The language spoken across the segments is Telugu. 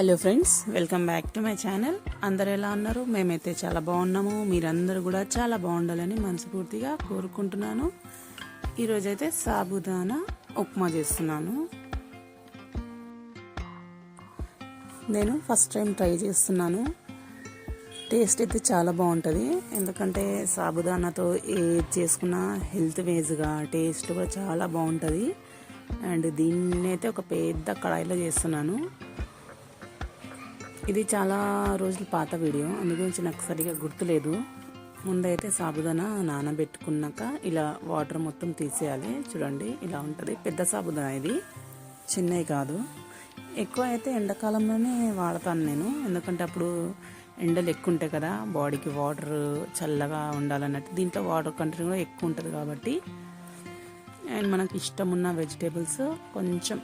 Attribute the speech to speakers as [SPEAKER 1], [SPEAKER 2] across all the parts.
[SPEAKER 1] Hello friends welcome back to my channel అందరు ఎలా ఉన్నారు? మేమైతే చాలా బాగున్నాము. మీరందరూ కూడా చాలా బాగుండాలని మనస్ఫూర్తిగా కోరుకుంటున్నాను. ఈరోజైతే సాబుదానా ఉప్మా చేస్తున్నాను. నేను ఫస్ట్ టైం ట్రై చేస్తున్నాను. టేస్ట్ అయితే చాలా బాగుంటుంది. ఎందుకంటే సాబుదానాతో ఏది చేసుకున్నా హెల్త్ వేజ్గా టేస్ట్ కూడా చాలా బాగుంటుంది. అండ్ దీన్ని అయితే ఒక పెద్ద కడాయిలో చేస్తున్నాను. ఇది చాలా రోజుల పాత వీడియో. అందు గురించి నాకు సరిగా గుర్తులేదు. ముందైతే సాబుదానా నానబెట్టుకున్నాక ఇలా వాటర్ మొత్తం తీసేయాలి. చూడండి ఇలా ఉంటుంది. పెద్ద సాబుదానా ఇది. చిన్నవి కాదు. ఎక్కువ అయితే ఎండాకాలంలోనే వాడతాను నేను. ఎందుకంటే అప్పుడు ఎండలు ఎక్కువ ఉంటాయి కదా. బాడీకి వాటర్ చల్లగా ఉండాలన్నట్టు. దీంట్లో వాటర్ కంటెంట్ కూడా ఎక్కువ ఉంటుంది కాబట్టి. అండ్ మనకి ఇష్టం ఉన్న వెజిటేబుల్స్ కొంచెం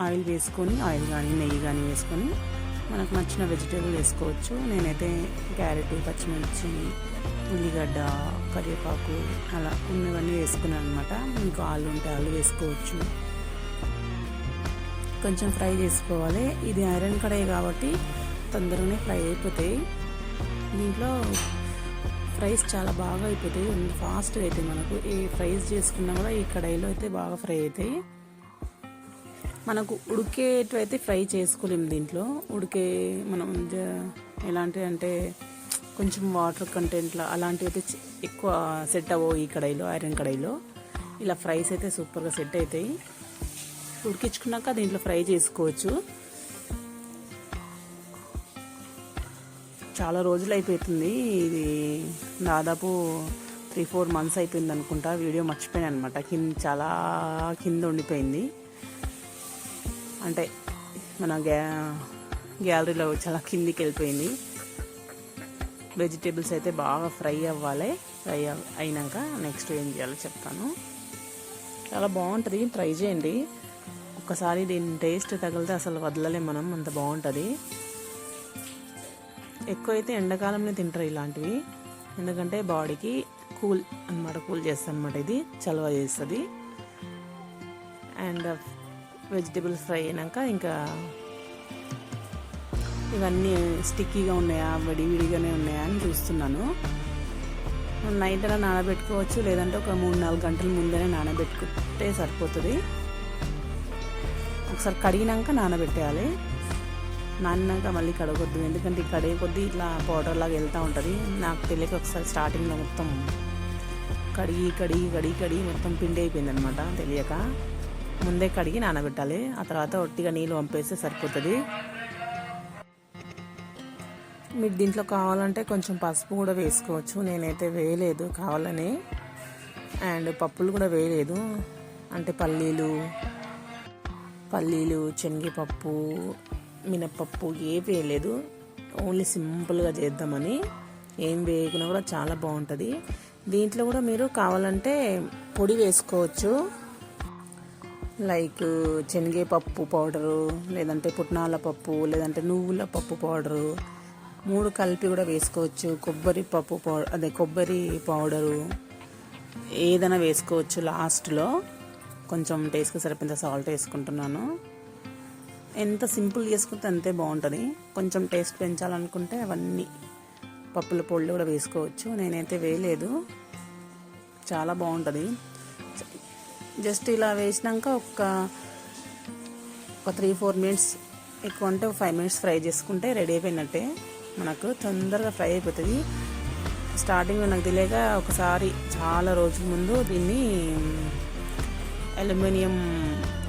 [SPEAKER 1] ఆయిల్ వేసుకొని ఆయిల్ కానీ నెయ్యి కానీ వేసుకొని మనకు నచ్చిన వెజిటేబుల్ వేసుకోవచ్చు. నేనైతే క్యారెట్ పచ్చిమిర్చి ఉల్లిగడ్డ కరివేపాకు అలా ఉన్నవన్నీ వేసుకున్నాను అనమాట మీకు ఆలు ఉంటే ఆలు వేసుకోవచ్చు. కొంచెం ఫ్రై చేసుకోవాలి. ఇది ఐరన్ కడాయి కాబట్టి తొందరగానే ఫ్రై అయిపోతాయి. దీంట్లో ఫ్రైస్ చాలా బాగా అయిపోతాయి. ఫాస్ట్గా అవుతాయి మనకు. ఏ ఫ్రైస్ చేసుకున్నా కూడా ఈ కడాయిలో అయితే బాగా ఫ్రై అవుతాయి. మనకు ఉడికేటైతే ఫ్రై చేసుకోలేము దీంట్లో. ఉడికే మనం ఎలాంటి అంటే కొంచెం వాటర్ కంటెంట్లో అలాంటివి అయితే ఎక్కువ సెట్ అవ్వవు ఈ కడాయిలో ఐరన్ కడాయిలో. ఇలా ఫ్రైస్ అయితే సూపర్గా సెట్ అవుతాయి ఉడికించుకున్నాక దీంట్లో ఫ్రై చేసుకోవచ్చు. చాలా రోజులు అయిపోతుంది. ఇది దాదాపు త్రీ ఫోర్ మంత్స్ అయిపోయింది అనుకుంటా వీడియో మర్చిపోయాను అనమాట కింద చాలా కింద ఉండిపోయింది. అంటే మన గ్యా గ్యాలరీలో చాలా కిందికి వెళ్ళిపోయింది వెజిటేబుల్స్ అయితే బాగా ఫ్రై అవ్వాలి. ఫ్రై అయినాక నెక్స్ట్ ఏం చేయాలో చెప్తాను. చాలా బాగుంటుంది. ట్రై చేయండి. ఒక్కసారి దీని టేస్ట్ తగిలితే అసలు వదలలే మనం. అంత బాగుంటుంది. ఎక్కువ అయితే ఎండాకాలంలో తింటారు ఇలాంటివి. ఎందుకంటే బాడీకి కూల్ అనమాట కూల్ చేస్తుంది అనమాట ఇది. చలవ చేస్తుంది. అండ్ వెజిటేబుల్స్ ఫ్రై అయినాక ఇంకా ఇవన్నీ స్టిక్కీగా ఉన్నాయా విడివిడిగానే ఉన్నాయా అని చూస్తున్నాను. నైట్ అలా నానబెట్టుకోవచ్చు లేదంటే ఒక మూడు నాలుగు గంటల ముందరే నానబెట్టుకుంటే సరిపోతుంది. ఒకసారి కడిగినాక నానబెట్టేయాలి. నానినాక మళ్ళీ కడగొద్దు ఎందుకంటే కడిగే కొద్దీ ఇట్లా పౌడర్ లాగా వెళ్తూ ఉంటుంది. నాకు తెలియక ఒకసారి స్టార్టింగ్లో మొత్తం కడిగి కడిగి కడిగి కడిగి మొత్తం పిండి అయిపోయింది అనమాట తెలియక. ముందే కడిగి నానబెట్టాలి. ఆ తర్వాత ఒట్టిగా నీళ్ళు పంపేస్తే సరిపోతుంది. మీకు దీంట్లో కావాలంటే కొంచెం పసుపు కూడా వేసుకోవచ్చు. నేనైతే వేయలేదు కావాలని. అండ్ పప్పులు కూడా వేయలేదు. అంటే పల్లీలు పల్లీలు శనగపప్పు మినప్పప్పు ఏవి వేయలేదు. ఓన్లీ సింపుల్గా చేద్దామని. ఏం వేయకుండా కూడా చాలా బాగుంటుంది. దీంట్లో కూడా మీరు కావాలంటే పొడి వేసుకోవచ్చు. లైక్ శనగపప్పు పౌడరు లేదంటే పుట్నాల పప్పు లేదంటే నువ్వుల పప్పు పౌడరు. మూడు కలిపి కూడా వేసుకోవచ్చు. కొబ్బరి పప్పు పౌడర్ అదే కొబ్బరి పౌడరు. ఏదైనా వేసుకోవచ్చు లాస్ట్లో. కొంచెం టేస్ట్కి సరిపోయిన సాల్ట్ వేసుకుంటున్నాను. ఎంత సింపుల్ చేసుకుంటే అంతే బాగుంటుంది. కొంచెం టేస్ట్ పెంచాలనుకుంటే అవన్నీ పప్పుల పొళ్ళు కూడా వేసుకోవచ్చు. నేనైతే వేయలేదు. చాలా బాగుంటుంది. జస్ట్ ఇలా వేసినాక ఒక ఒక త్రీ ఫోర్ మినిట్స్ ఎక్కువ అంటే ఒక ఫైవ్ మినిట్స్ ఫ్రై చేసుకుంటే రెడీ అయిపోయినట్టే. మనకు తొందరగా ఫ్రై అయిపోతుంది. స్టార్టింగ్లో నాకు తెలియక ఒకసారి చాలా రోజుల ముందు దీన్ని అల్యూమినియం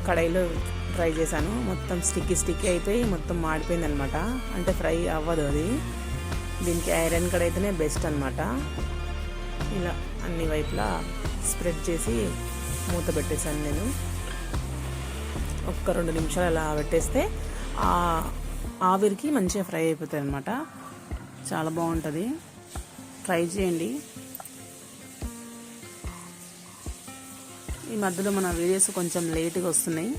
[SPEAKER 1] కడాయిలో ఫ్రై చేశాను. మొత్తం స్టిక్కీ స్టిక్కీ అయిపోయి మొత్తం మాడిపోయింది అనమాట అంటే ఫ్రై అవ్వదు అది. దీనికి ఐరన్ కడాయితేనే బెస్ట్ అనమాట ఇలా అన్ని వైపులా స్ప్రెడ్ చేసి మూత పెట్టేశాను నేను. ఒక్క రెండు నిమిషాలు అలా పెట్టేస్తే ఆ ఆవిరికి మంచిగా ఫ్రై అయిపోతాయి అనమాట చాలా బాగుంటుంది. ట్రై చేయండి. ఈ మధ్యలో మన వీడియోస్ కొంచెం లేట్గా వస్తున్నాయి.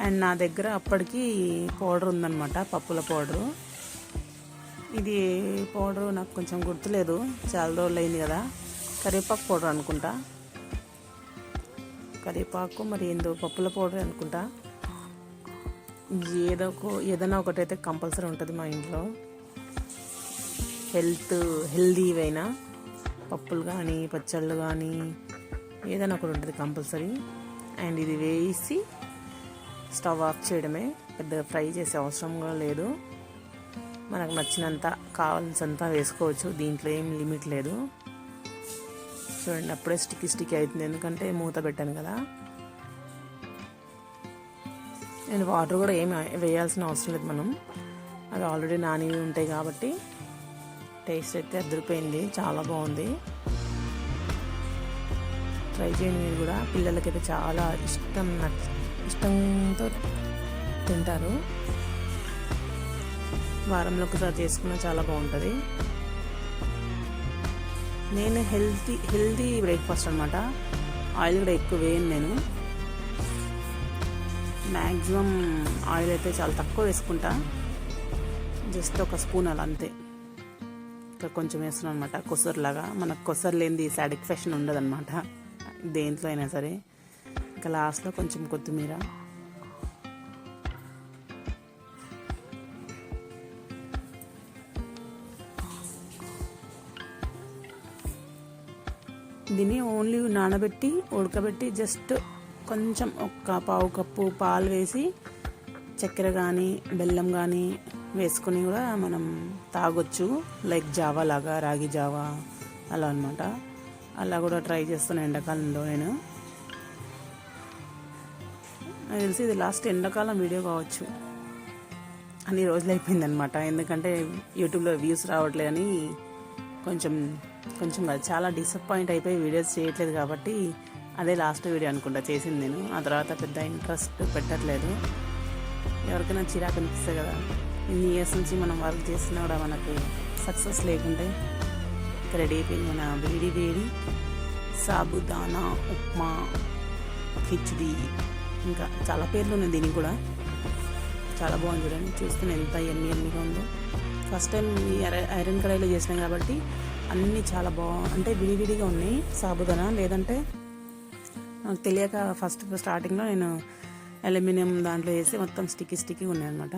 [SPEAKER 1] అండ్ నా దగ్గర అప్పటికి పౌడర్ ఉందన్నమాట పప్పుల పౌడరు. ఇది పౌడరు నాకు కొంచెం గుర్తులేదు. చాలా రోజులు అయింది కదా. కరివేపాకు పౌడర్ అనుకుంటా. కరివేపాకు మరి ఏందో పప్పుల పౌడర్ అనుకుంటా. ఏదో ఒక ఏదైనా ఒకటైతే కంపల్సరీ ఉంటుంది మా ఇంట్లో. హెల్త్ హెల్దీవైనా పప్పులు కానీ పచ్చళ్ళు కానీ ఏదైనా ఒకటి ఉంటుంది కంపల్సరీ. అండ్ ఇది వేసి స్టవ్ ఆఫ్ చేయడమే. పెద్దగా ఫ్రై చేసే అవసరం కూడా లేదు. మనకు నచ్చినంత కావాల్సినంత వేసుకోవచ్చు. దీంట్లో ఏం లిమిట్ లేదు. చూడండి అప్పుడే స్టిక్ స్టిక్ అవుతుంది. ఎందుకంటే మూత పెట్టాను కదా. అండ్ వాటర్ కూడా ఏమి వేయాల్సిన అవసరం లేదు మనం. అవి ఆల్రెడీ నానివి ఉంటాయి కాబట్టి టేస్ట్ అయితే అదిరిపోయింది. చాలా బాగుంది. ట్రై చేయండి మీరు కూడా. పిల్లలకైతే చాలా ఇష్టం ఇష్టంతో తింటారు. వారంలో ఒకసారి చేసుకున్నా చాలా బాగుంటుంది. నేను హెల్తీ హెల్తీ బ్రేక్ఫాస్ట్ అనమాట ఆయిల్ కూడా ఎక్కువ వేయను నేను. మ్యాక్సిమం ఆయిల్ అయితే చాలా తక్కువ వేసుకుంటా. జస్ట్ ఒక స్పూన్ అలా అంతే. ఇంకా కొంచెం వేస్తున్నాను అనమాట కొసరులాగా. మనకు కొసరు లేనిది సాటిస్ఫాక్షన్ ఉండదు అనమాట దేంట్లో అయినా సరే. ఇంకా లాస్ట్లో కొంచెం కొత్తిమీర. దీన్ని ఓన్లీ నానబెట్టి ఉడకబెట్టి జస్ట్ కొంచెం ఒక్క పావు కప్పు పాలు వేసి చక్కెర కానీ బెల్లం కానీ వేసుకొని కూడా మనం తాగొచ్చు. లైక్ జావా లాగా రాగి జావా అలా అనమాట అలా కూడా ట్రై చేస్తున్నాను ఎండాకాలంలో నేను. నాకు తెలిసి ఇది లాస్ట్ ఎండాకాలం వీడియో కావచ్చు. అన్ని రోజులు అయిపోయిందనమాట ఎందుకంటే యూట్యూబ్లో వ్యూస్ రావట్లేదని కొంచెం కొంచెం అది చాలా డిసప్పాయింట్ అయిపోయి వీడియోస్ చేయట్లేదు కాబట్టి అదే లాస్ట్ వీడియో అనుకుంటా చేసింది నేను. ఆ తర్వాత పెద్ద ఇంట్రెస్ట్ పెట్టట్లేదు. ఎవరికైనా చిరాకు అనిపిస్తుంది కదా. ఇన్ని ఇయర్స్ నుంచి మనం వర్క్ చేస్తున్నా కూడా మనకు సక్సెస్ లేకుంటే ఇక్కడ రెడీ అయిపోయింది మన వేడి వేడి సాబుదానా ఉప్మా కిచిడి ఇంకా చాలా పేర్లు ఉన్నాయి దీనికి కూడా. చాలా బాగుంది చూడండి. చూస్తున్న ఎంత ఎన్ని ఎన్నిగా ఉందో. ఫస్ట్ టైం ఐరన్ కడాయిలో చేసినాం కాబట్టి అన్నీ చాలా బా అంటే విడివిడిగా ఉన్నాయి. సాబుదానా లేదంటే నాకు తెలియక ఫస్ట్ స్టార్టింగ్లో నేను అల్యూమినియం దాంట్లో వేసి మొత్తం స్టిక్కీ స్టిక్కీ ఉన్నాయి అనమాట